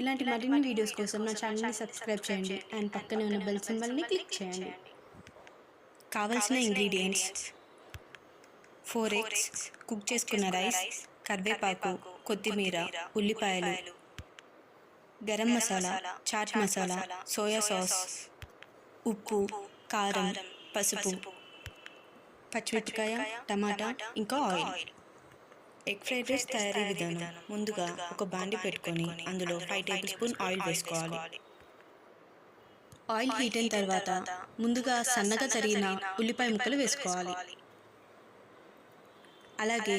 ఇలాంటి మరిన్ని వీడియోస్ కోసం నా ఛానల్ని సబ్స్క్రైబ్ చేయండి. అండ్ పక్కనే ఉన్న బెల్ సింబల్ని క్లిక్ చేయండి. కావలసిన ఇంగ్రీడియంట్స్ ఫోర్ ఎగ్స్ కుక్ చేసుకున్న రైస్ కరివేపాకు కొత్తిమీర ఉల్లిపాయలు గరం మసాలా చాట్ మసాలా సోయా సాస్ ఉప్పు కారం పసుపు పచ్చిమిరపకాయ టమాటా ఇంకా ఆయిల్. ఎగ్ ఫ్రైడ్ రైస్ తయారీ విధానం. ముందుగా ఒక బాండి పెట్టుకొని అందులో ఫైవ్ టేబుల్ స్పూన్ ఆయిల్ వేసుకోవాలి. ఆయిల్ హీట్ అయిన తర్వాత ముందుగా సన్నగా తరిగిన ఉల్లిపాయ ముక్కలు వేసుకోవాలి. అలాగే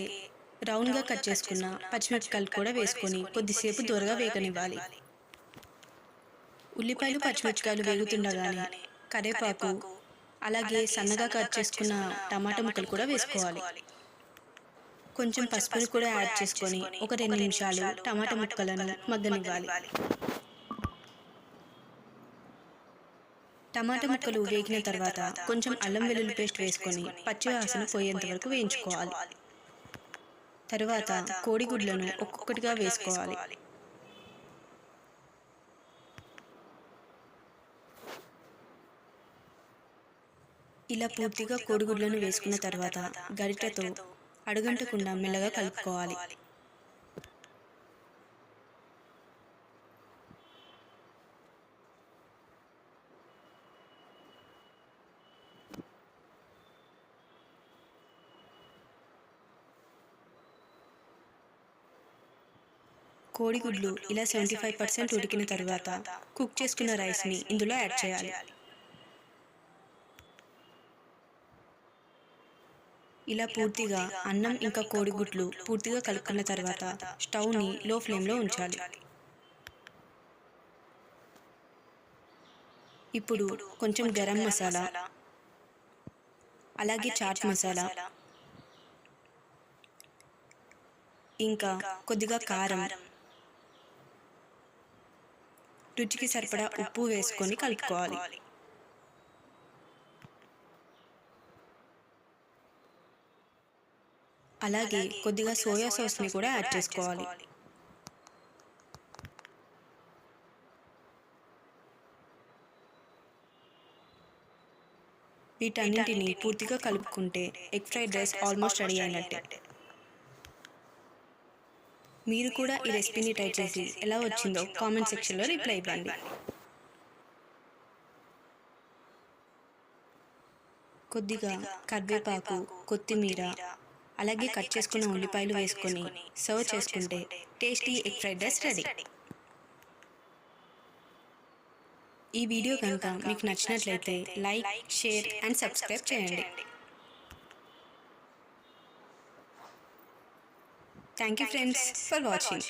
రౌండ్గా కట్ చేసుకున్న పచ్చిమిరపకాయలు కూడా వేసుకొని కొద్దిసేపు దూరగా వేగనివ్వాలి. ఉల్లిపాయలు పచ్చిమిరపకాయలు వేగుతుండగానే కరివేపాకు అలాగే సన్నగా కట్ చేసుకున్న టమాటా ముక్కలు కూడా వేసుకోవాలి. కొంచెం పసుపుని కూడా యాడ్ చేసుకొని ఒక రెండు నిమిషాలు టమాటా ముక్కలను మగ్గనివ్వాలి. టమాటా ముక్కలు వేగిన తర్వాత కొంచెం అల్లం వెల్లుల్లి పేస్ట్ వేసుకొని పచ్చి వాసన పోయేంత వరకు వేయించుకోవాలి. తరువాత కోడిగుడ్లను ఒక్కొక్కటిగా వేసుకోవాలి. ఇలా పూర్తిగా కోడిగుడ్లను వేసుకున్న తర్వాత గరిటెతో అడుగంటకుండా మెల్లగా కలుపుకోవాలి. కోడిగుడ్లు ఇలా సెవెంటీ ఫైవ్ పర్సెంట్ ఉడికిన తర్వాత కుక్ చేసుకున్న రైస్ని ఇందులో యాడ్ చేయాలి. ఇలా పూర్తిగా అన్నం ఇంకా కోడిగుడ్లు పూర్తిగా కలుపుకున్న తర్వాత స్టవ్ని లో ఫ్లేమ్లో ఉంచాలి. ఇప్పుడు కొంచెం గరం మసాలా అలాగే చాట్ మసాలా ఇంకా కొద్దిగా కారం రుచికి సరిపడా ఉప్పు వేసుకొని కలుపుకోవాలి. అలాగే కొద్దిగా సోయా సాస్ని కూడా యాడ్ చేసుకోవాలి. వీటన్నింటిని పూర్తిగా కలుపుకుంటే egg fried rice almost ready అయినట్టే. మీరు కూడా ఈ రెసిపీని ట్రై చేసి ఎలా వచ్చిందో కామెంట్ సెక్షన్లో రిప్లై ఇవ్వండి. కొద్దిగా కరివేపాకు కొత్తిమీర అలాగే కట్ చేసుకున్న ఉల్లిపాయలు వేసుకొని సర్వ్ చేసుకుంటే tasty egg fried rice ready ఈ వీడియో కనుక మీకు నచ్చినట్లయితే లైక్ షేర్ అండ్ సబ్స్క్రైబ్ చేయండి. Thank you friends for watching